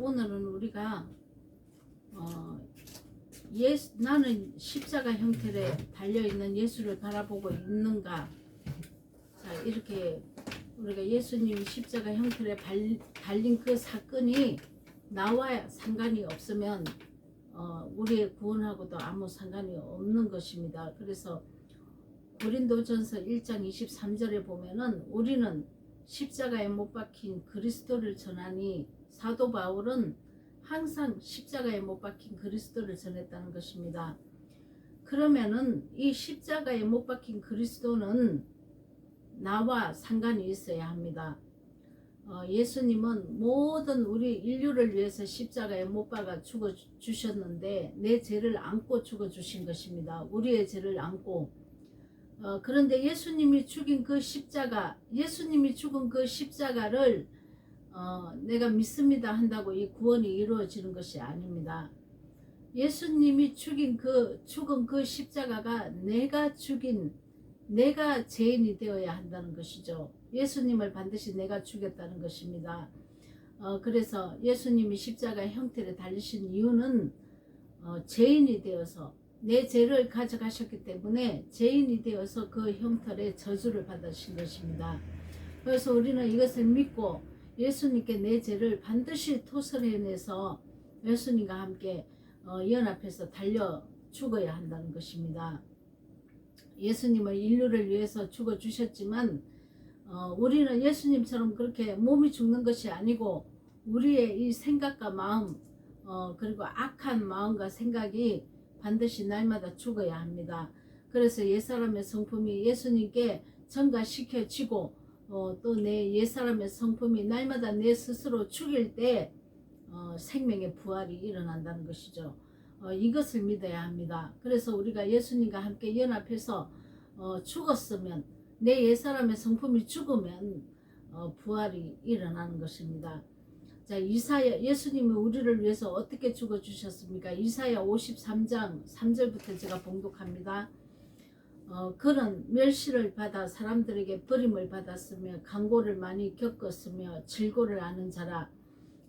오늘은 우리가 어, 예수, 나는 십자가 형태로 달려 있는 예수를 바라보고 있는가? 자 이렇게 우리가 예수님이 십자가 형태로 발- 달린 그 사건이 나와 상관이 없으면 어, 우리의 구원하고도 아무 상관이 없는 것입니다. 그래서 고린도전서 1장 23절에 보면은 우리는 십자가에 못 박힌 그리스도를 전하니 사도 바울은 항상 십자가에 못 박힌 그리스도를 전했다는 것입니다. 그러면은 이 십자가에 못 박힌 그리스도는 나와 상관이 있어야 합니다. 어, 예수님은 모든 우리 인류를 위해서 십자가에 못 박아 죽어 주셨는데 내 죄를 안고 죽어 주신 것입니다. 우리의 죄를 안고 어, 그런데 예수님이 죽인 그 십자가, 예수님이 죽은 그 십자가를 어, 내가 믿습니다 한다고 이 구원이 이루어지는 것이 아닙니다. 예수님이 죽인 그 죽은 그 십자가가 내가 죽인 내가 죄인이 되어야 한다는 것이죠. 예수님을 반드시 내가 죽였다는 것입니다. 어, 그래서 예수님이 십자가 형태를 달리신 이유는 어, 죄인이 되어서 내 죄를 가져가셨기 때문에 죄인이 되어서 그 형털의 저주를 받으신 것입니다. 그래서 우리는 이것을 믿고 예수님께 내 죄를 반드시 토설해내서 예수님과 함께 어, 연합해서 달려 죽어야 한다는 것입니다. 예수님은 인류를 위해서 죽어 주셨지만 어, 우리는 예수님처럼 그렇게 몸이 죽는 것이 아니고 우리의 이 생각과 마음 어, 그리고 악한 마음과 생각이 반드시 날마다 죽어야 합니다. 그래서 옛사람의 성품이 예수님께 전가시켜지고 어, 또 내 옛사람의 성품이 날마다 내 스스로 죽일 때 어, 생명의 부활이 일어난다는 것이죠. 어, 이것을 믿어야 합니다. 그래서 우리가 예수님과 함께 연합해서 어, 죽었으면 내 옛사람의 성품이 죽으면 어, 부활이 일어나는 것입니다. 자 이사야 예수님이 우리를 위해서 어떻게 죽어 주셨습니까? 이사야 53장 3절부터 제가 봉독합니다. 어, 그는 멸시를 받아 사람들에게 버림을 받았으며 강고를 많이 겪었으며 질고를 아는 자라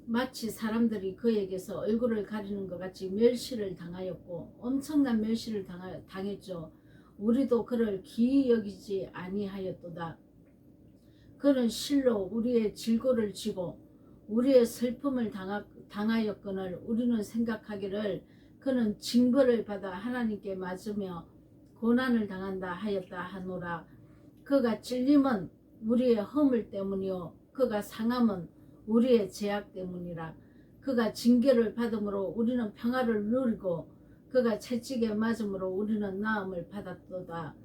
마치 사람들이 그에게서 얼굴을 가리는 것 같이 멸시를 당하였고 엄청난 멸시를 당하, 당했죠. 우리도 그를 기이 여기지 아니하였도다. 그는 실로 우리의 질고를 지고 우리의 슬픔을 당하, 당하였거늘 우리는 생각하기를 그는 징벌을 받아 하나님께 맞으며 고난을 당한다 하였다 하노라. 그가 찔림은 우리의 허물 때문이요 그가 상함은 우리의 죄악 때문이라. 그가 징계를 받음으로 우리는 평화를 누리고 그가 채찍에 맞음으로 우리는 나음을 받았도다.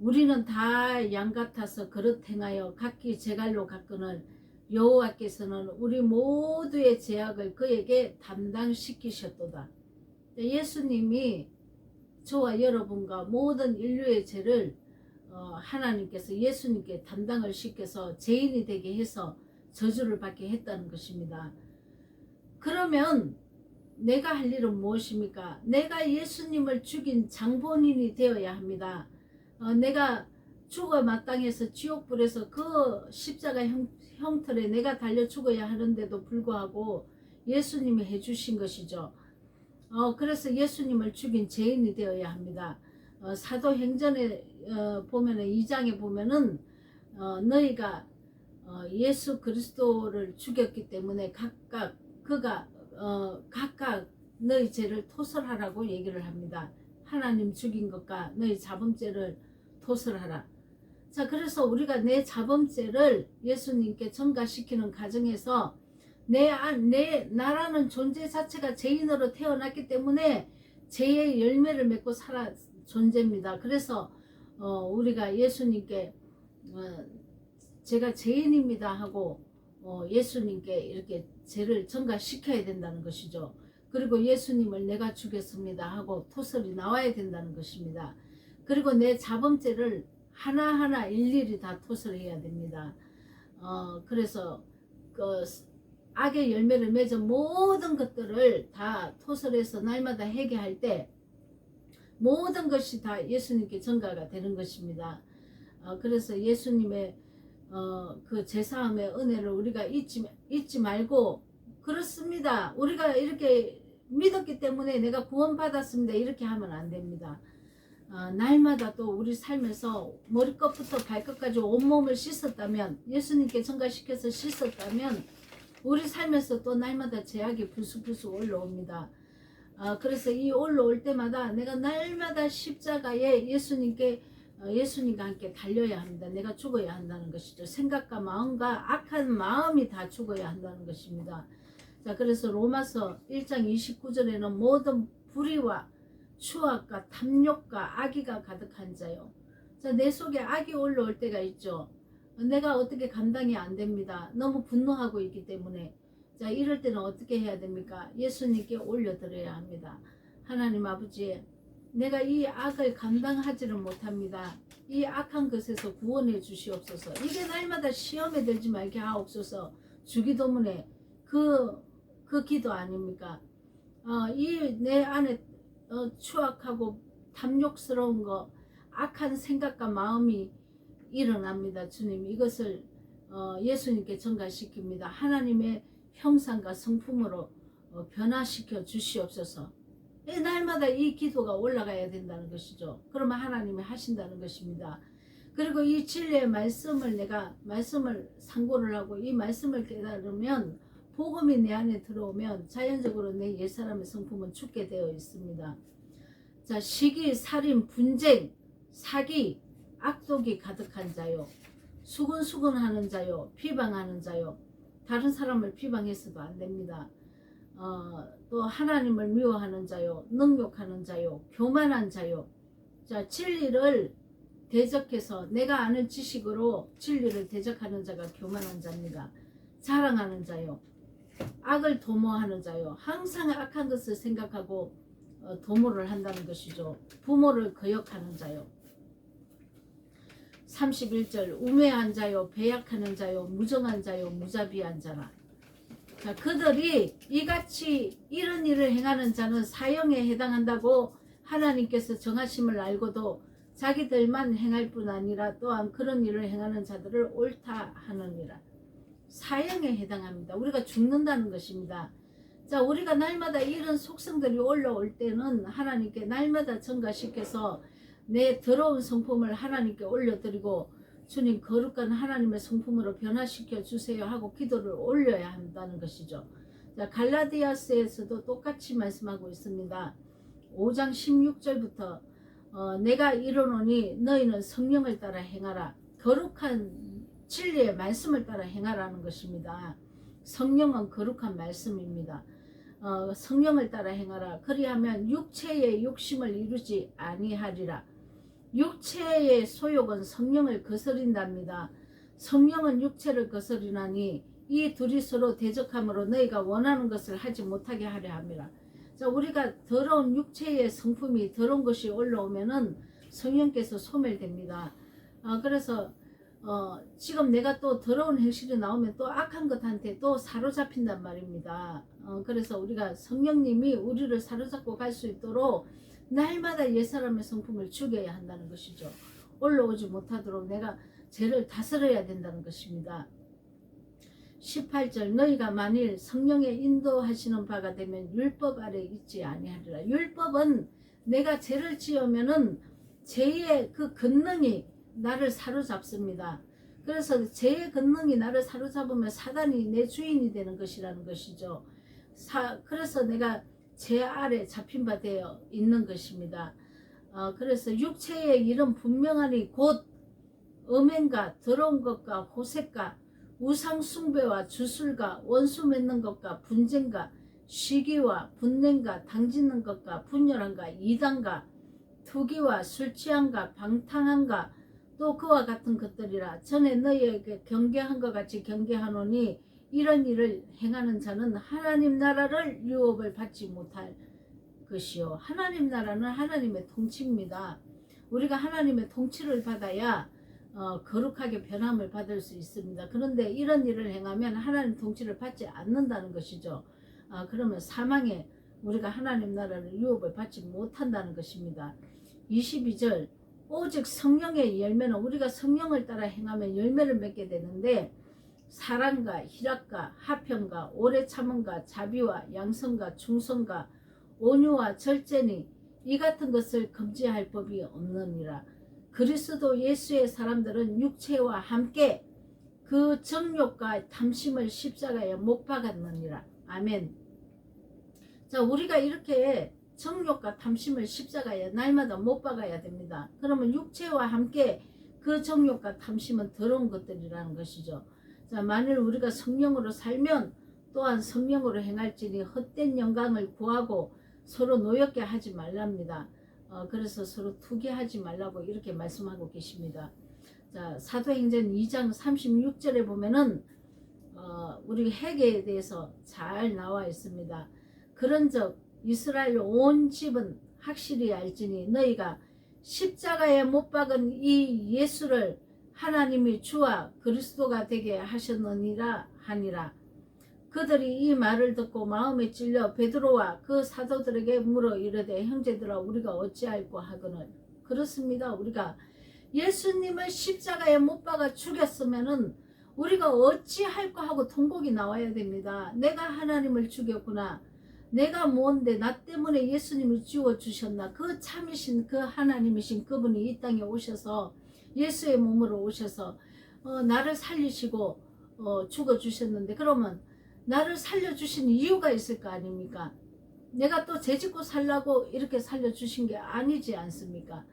우리는 다 양 같아서 그릇 행하여 각기 제갈로 갔거늘 여호와께서는 우리 모두의 죄악을 그에게 담당시키셨도다. 예수님이 저와 여러분과 모든 인류의 죄를 어, 하나님께서 예수님께 담당을 시켜서 죄인이 되게 해서 저주를 받게 했다는 것입니다. 그러면 내가 할 일은 무엇입니까? 내가 예수님을 죽인 장본인이 되어야 합니다. 어, 내가 죽어 마땅해서 지옥불에서 그 십자가 형, 형틀에 내가 달려 죽어야 하는데도 불구하고 예수님이 해주신 것이죠. 어, 그래서 예수님을 죽인 죄인이 되어야 합니다. 어, 사도행전에 어, 보면은 2장에 보면은 어, 너희가 어, 예수 그리스도를 죽였기 때문에 각각 그가 어, 각각 너희 죄를 토설하라고 얘기를 합니다. 하나님 죽인 것과 너희 자범죄를 토설하라. 자, 그래서 우리가 내 자범죄를 예수님께 전가시키는 과정에서 내, 안- 내, 나라는 존재 자체가 죄인으로 태어났기 때문에 죄의 열매를 맺고 살아 존재입니다. 그래서, 어, 우리가 예수님께, 어, 제가 죄인입니다 하고, 어, 예수님께 이렇게 죄를 전가시켜야 된다는 것이죠. 그리고 예수님을 내가 죽였습니다 하고 토설이 나와야 된다는 것입니다. 그리고 내 자범죄를 하나하나 일일이 다 토설해야 됩니다. 어, 그래서 그 악의 열매를 맺은 모든 것들을 다 토설해서 날마다 회개할 때 모든 것이 다 예수님께 전가가 되는 것입니다. 어, 그래서 예수님의 어, 그 제사함의 은혜를 우리가 잊지, 잊지 말고 그렇습니다. 우리가 이렇게 믿었기 때문에 내가 구원받았습니다. 이렇게 하면 안 됩니다. 어, 날마다 또 우리 삶에서 머리끝부터 발끝까지 온몸을 씻었다면 예수님께 전가시켜서 씻었다면 우리 삶에서 또 날마다 제약이 불쑥불쑥 올라옵니다. 어, 그래서 이 올라올 때마다 내가 날마다 십자가에 예수님께 어, 예수님과 함께 달려야 합니다. 내가 죽어야 한다는 것이죠. 생각과 마음과 악한 마음이 다 죽어야 한다는 것입니다. 자, 그래서 로마서 1장 29절에는 모든 불의와 추악과 탐욕과 악의가 가득한 자요. 자, 내 속에 악이 올라올 때가 있죠. 내가 어떻게 감당이 안 됩니다. 너무 분노하고 있기 때문에. 자, 이럴 때는 어떻게 해야 됩니까? 예수님께 올려드려야 합니다. 하나님 아버지, 내가 이 악을 감당하지를 못합니다. 이 악한 것에서 구원해 주시옵소서. 이게 날마다 시험에 들지 말게 하옵소서. 주기도문에 그, 그 기도 아닙니까? 어, 이 내 안에 어, 추악하고 탐욕스러운 거, 악한 생각과 마음이 일어납니다. 주님 이것을 어, 예수님께 전가시킵니다. 하나님의 형상과 성품으로 어, 변화시켜 주시옵소서. 이 날마다 이 기도가 올라가야 된다는 것이죠. 그러면 하나님이 하신다는 것입니다. 그리고 이 진리의 말씀을 내가 말씀을 상고를 하고 이 말씀을 깨달으면 복음이 내 안에 들어오면 자연적으로 내 옛사람의 성품은 죽게 되어 있습니다. 자, 시기, 살인, 분쟁, 사기, 악독이 가득한 자요. 수근수근 하는 자요. 비방하는 자요. 다른 사람을 비방해서도 안 됩니다. 어, 또 하나님을 미워하는 자요. 능욕하는 자요. 교만한 자요. 자, 진리를 대적해서 내가 아는 지식으로 진리를 대적하는 자가 교만한 자입니다. 자랑하는 자요. 악을 도모하는 자요. 항상 악한 것을 생각하고 어, 도모를 한다는 것이죠. 부모를 거역하는 자요. 31절 우매한 자요 배약하는 자요 무정한 자요 무자비한 자라. 자 그들이 이같이 이런 일을 행하는 자는 사형에 해당한다고 하나님께서 정하심을 알고도 자기들만 행할 뿐 아니라 또한 그런 일을 행하는 자들을 옳다 하느니라. 사형에 해당합니다. 우리가 죽는다는 것입니다. 자 우리가 날마다 이런 속성들이 올라올 때는 하나님께 날마다 전가시켜서 내 더러운 성품을 하나님께 올려드리고 주님 거룩한 하나님의 성품으로 변화시켜 주세요 하고 기도를 올려야 한다는 것이죠. 자, 갈라디아스에서도 똑같이 말씀하고 있습니다. 5장 16절부터 어, 내가 이르노니 너희는 성령을 따라 행하라. 거룩한 진리의 말씀을 따라 행하라는 것입니다. 성령은 거룩한 말씀입니다. 어, 성령을 따라 행하라. 그리하면 육체의 욕심을 이루지 아니하리라. 육체의 소욕은 성령을 거스린답니다. 성령은 육체를 거스리나니 이 둘이 서로 대적함으로 너희가 원하는 것을 하지 못하게 하려 함이라. 자, 우리가 더러운 육체의 성품이 더러운 것이 올라오면은 성령께서 소멸됩니다. 어, 그래서 어, 지금 내가 또 더러운 행실이 나오면 또 악한 것한테 또 사로잡힌단 말입니다. 어, 그래서 우리가 성령님이 우리를 사로잡고 갈 수 있도록 날마다 옛사람의 성품을 죽여야 한다는 것이죠. 올라오지 못하도록 내가 죄를 다스려야 된다는 것입니다. 18절 너희가 만일 성령의 인도하시는 바가 되면 율법 아래 있지 아니하리라. 율법은 내가 죄를 지으면은 죄의 그 권능이 나를 사로잡습니다. 그래서 죄의 권능이 나를 사로잡으면 사단이 내 주인이 되는 것이라는 것이죠. 사, 그래서 내가 제 아래 잡힌 바 되어 있는 것입니다. 어, 그래서 육체의 일은 분명하니 곧 음행과 더러운 것과 호색과 우상 숭배와 주술과 원수 맺는 것과 분쟁과 시기와 분냉과 당짓는 것과 분열함과 이단과 투기와 술 취함과 방탕함과 또 그와 같은 것들이라 전에 너희에게 경계한 것 같이 경계하노니 이런 일을 행하는 자는 하나님 나라를 유업을 받지 못할 것이요. 하나님 나라는 하나님의 통치입니다. 우리가 하나님의 통치를 받아야 어, 거룩하게 변함을 받을 수 있습니다. 그런데 이런 일을 행하면 하나님 통치를 받지 않는다는 것이죠. 아, 그러면 사망에 우리가 하나님 나라를 유업을 받지 못한다는 것입니다. 22절 오직 성령의 열매는 우리가 성령을 따라 행하면 열매를 맺게 되는데 사랑과 희락과 화평과 오래 참음과 자비와 양성과 충성과 온유와 절제니 이 같은 것을 금지할 법이 없느니라. 그리스도 예수의 사람들은 육체와 함께 그 정욕과 탐심을 십자가에 못 박았느니라. 아멘. 자, 우리가 이렇게 정욕과 탐심을 십자가에 날마다 못 박아야 됩니다. 그러면 육체와 함께 그 정욕과 탐심은 더러운 것들이라는 것이죠. 자, 만일 우리가 성령으로 살면 또한 성령으로 행할지니 헛된 영광을 구하고 서로 노엽게 하지 말랍니다. 어, 그래서 서로 투기하지 말라고 이렇게 말씀하고 계십니다. 자, 사도행전 2장 36절에 보면은 어, 우리 회개에 대해서 잘 나와 있습니다. 그런즉 이스라엘 온 집은 확실히 알지니 너희가 십자가에 못 박은 이 예수를 하나님이 주와 그리스도가 되게 하셨느니라 하니라. 그들이 이 말을 듣고 마음에 찔려 베드로와 그 사도들에게 물어 이르되 형제들아 우리가 어찌할꼬 하거늘 그렇습니다. 우리가 예수님을 십자가에 못 박아 죽였으면은 우리가 어찌할까 하고 통곡이 나와야 됩니다. 내가 하나님을 죽였구나. 내가 뭔데 나 때문에 예수님을 지워 주셨나? 그 참이신 그 하나님이신 그분이 이 땅에 오셔서 예수의 몸으로 오셔서 어, 나를 살리시고 어, 죽어 주셨는데 그러면 나를 살려 주신 이유가 있을 거 아닙니까? 내가 또 죄짓고 살라고 이렇게 살려 주신 게 아니지 않습니까?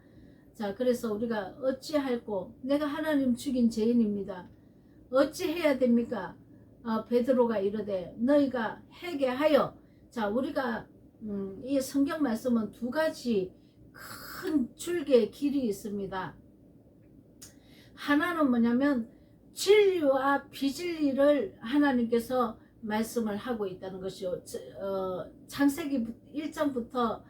자, 그래서 우리가 어찌할꼬 내가 하나님 죽인 죄인입니다. 어찌 해야 됩니까? 어, 베드로가 이르되 너희가 회개하여 자 우리가 음, 이 성경 말씀은 두 가지 큰 줄기의 길이 있습니다. 하나는 뭐냐면 진리와 비진리를 하나님께서 말씀을 하고 있다는 것이요. 어, 창세기 1장부터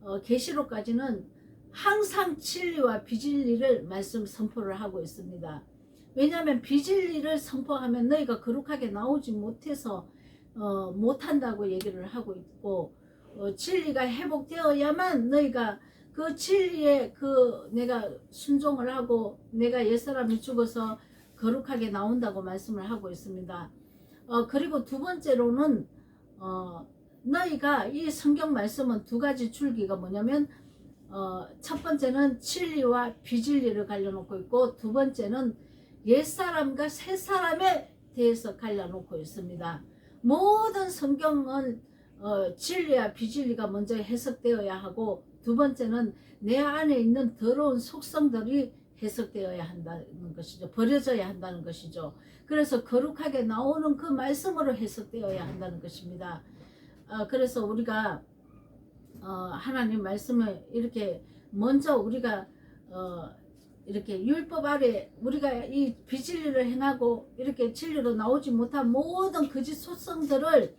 어, 계시록까지는 항상 진리와 비진리를 말씀 선포를 하고 있습니다. 왜냐하면 비진리를 선포하면 너희가 거룩하게 나오지 못해서 어, 못한다고 얘기를 하고 있고 어, 진리가 회복되어야만 너희가 그 진리에 그 내가 순종을 하고 내가 옛사람이 죽어서 거룩하게 나온다고 말씀을 하고 있습니다. 어, 그리고 두 번째로는 어, 너희가 이 성경 말씀은 두 가지 줄기가 뭐냐면 어, 첫 번째는 진리와 비진리를 갈려놓고 있고 두 번째는 옛사람과 새사람에 대해서 갈려놓고 있습니다. 모든 성경은 어, 진리와 비진리가 먼저 해석되어야 하고 두 번째는 내 안에 있는 더러운 속성들이 해석되어야 한다는 것이죠. 버려져야 한다는 것이죠. 그래서 거룩하게 나오는 그 말씀으로 해석되어야 한다는 것입니다. 어, 그래서 우리가 어, 하나님 말씀을 이렇게 먼저 우리가 어, 이렇게 율법 아래 우리가 이 비진리를 행하고 이렇게 진리로 나오지 못한 모든 거짓 소성들을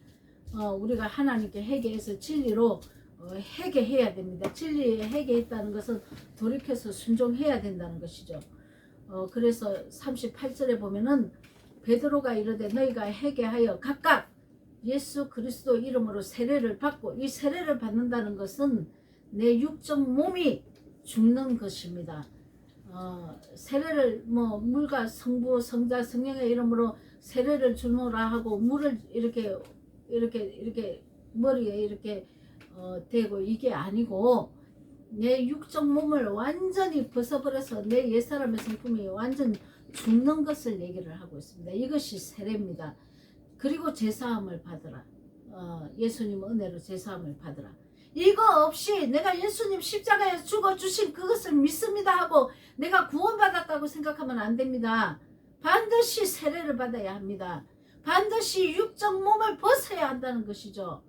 어, 우리가 하나님께 회개해서 진리로 어, 회개해야 됩니다. 진리에 회개했다는 것은 돌이켜서 순종해야 된다는 것이죠. 어, 그래서 38절에 보면은 베드로가 이르되 너희가 회개하여 각각 예수 그리스도 이름으로 세례를 받고 이 세례를 받는다는 것은 내 육적 몸이 죽는 것입니다. 어, 세례를 뭐 물과 성부 성자 성령의 이름으로 세례를 주노라 하고 물을 이렇게 이렇게 이렇게 머리에 이렇게 어, 대고 이게 아니고 내 육적 몸을 완전히 벗어버려서 내 옛사람의 성품이 완전 죽는 것을 얘기를 하고 있습니다. 이것이 세례입니다. 그리고 제사함을 받으라. 어, 예수님 은혜로 제사함을 받으라. 이거 없이 내가 예수님 십자가에 죽어 주신 그것을 믿습니다 하고 내가 구원받았다고 생각하면 안 됩니다. 반드시 세례를 받아야 합니다. 반드시 육적 몸을 벗어야 한다는 것이죠.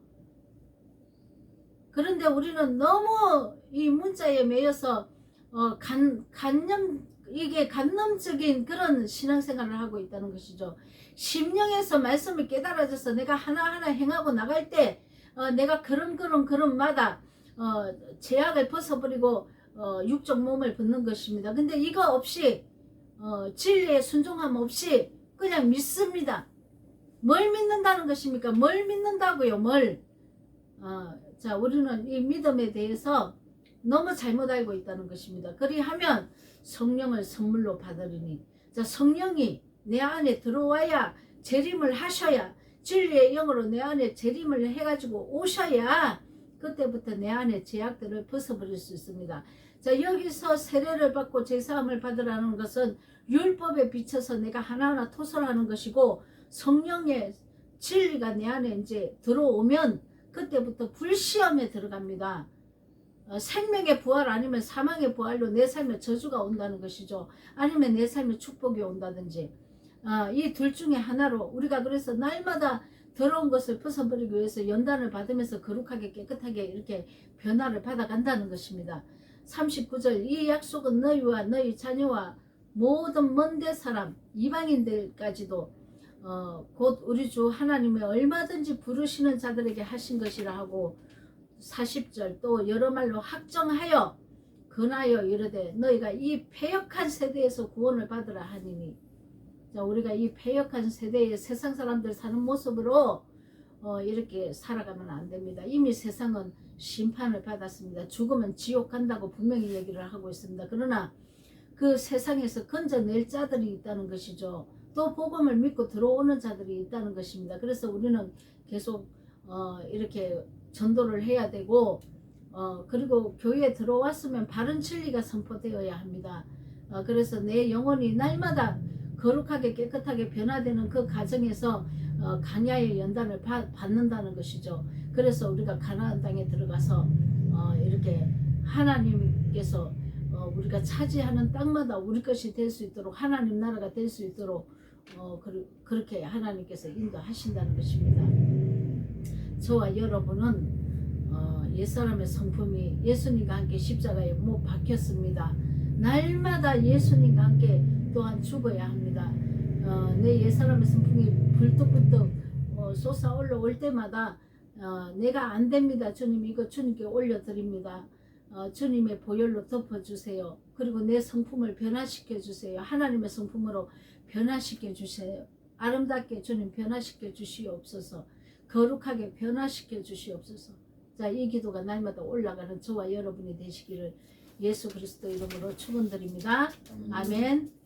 그런데 우리는 너무 이 문자에 매여서 어, 간, 간념 이게 간념적인 그런 신앙생활을 하고 있다는 것이죠. 심령에서 말씀을 깨달아져서 내가 하나하나 행하고 나갈 때 어, 내가 그런 그런 그런마다 어, 제약을 벗어버리고 어, 육적 몸을 벗는 것입니다. 근데 이거 없이 어, 진리에 순종함 없이 그냥 믿습니다. 뭘 믿는다는 것입니까? 뭘 믿는다고요? 뭘? 어, 자, 우리는 이 믿음에 대해서 너무 잘못 알고 있다는 것입니다. 그리하면 성령을 선물로 받으리니, 자, 성령이 내 안에 들어와야 재림을 하셔야 진리의 영으로 내 안에 재림을 해가지고 오셔야 그때부터 내 안에 제약들을 벗어버릴 수 있습니다. 자 여기서 세례를 받고 제사함을 받으라는 것은 율법에 비춰서 내가 하나하나 토설하는 것이고 성령의 진리가 내 안에 이제 들어오면 그때부터 불시험에 들어갑니다. 어, 생명의 부활 아니면 사망의 부활로 내 삶에 저주가 온다는 것이죠. 아니면 내 삶에 축복이 온다든지 어, 이둘 중에 하나로 우리가 그래서 날마다 더러운 것을 벗어버리기 위해서 연단을 받으면서 거룩하게 깨끗하게 이렇게 변화를 받아간다는 것입니다. 39절 이 약속은 너희와 너희 자녀와 모든 먼데 사람 이방인들까지도 어, 곧 우리 주 하나님의 얼마든지 부르시는 자들에게 하신 것이라 하고 40절 또 여러 말로 확정하여 근하여 이르되 너희가 이 패역한 세대에서 구원을 받으라 하니니 자, 우리가 이 패역한 세대의 세상 사람들 사는 모습으로 어, 이렇게 살아가면 안 됩니다. 이미 세상은 심판을 받았습니다. 죽으면 지옥 간다고 분명히 얘기를 하고 있습니다. 그러나 그 세상에서 건져낼 자들이 있다는 것이죠. 또 복음을 믿고 들어오는 자들이 있다는 것입니다. 그래서 우리는 계속 어, 이렇게 전도를 해야 되고 어, 그리고 교회에 들어왔으면 바른 진리가 선포되어야 합니다. 어, 그래서 내 영혼이 날마다 거룩하게 깨끗하게 변화되는 그 과정에서 어, 강야의 연단을 받, 받는다는 것이죠. 그래서 우리가 가나안 땅에 들어가서 어, 이렇게 하나님께서 어, 우리가 차지하는 땅마다 우리 것이 될 수 있도록 하나님 나라가 될 수 있도록 어, 그, 그렇게 하나님께서 인도하신다는 것입니다. 저와 여러분은 어, 옛사람의 성품이 예수님과 함께 십자가에 못 박혔습니다. 날마다 예수님과 함께 또한 죽어야 합니다. 어, 내 옛사람의 성품이 불뚝불뚝 어, 솟아 올라올 때마다 어, 내가 안 됩니다. 주님 이거 주님께 올려드립니다. 어, 주님의 보혈로 덮어주세요. 그리고 내 성품을 변화시켜 주세요. 하나님의 성품으로 변화시켜 주세요. 아름답게 주님 변화시켜 주시옵소서. 거룩하게 변화시켜 주시옵소서. 자, 이 기도가 날마다 올라가는 저와 여러분이 되시기를 예수 그리스도 이름으로 축원드립니다. 아멘.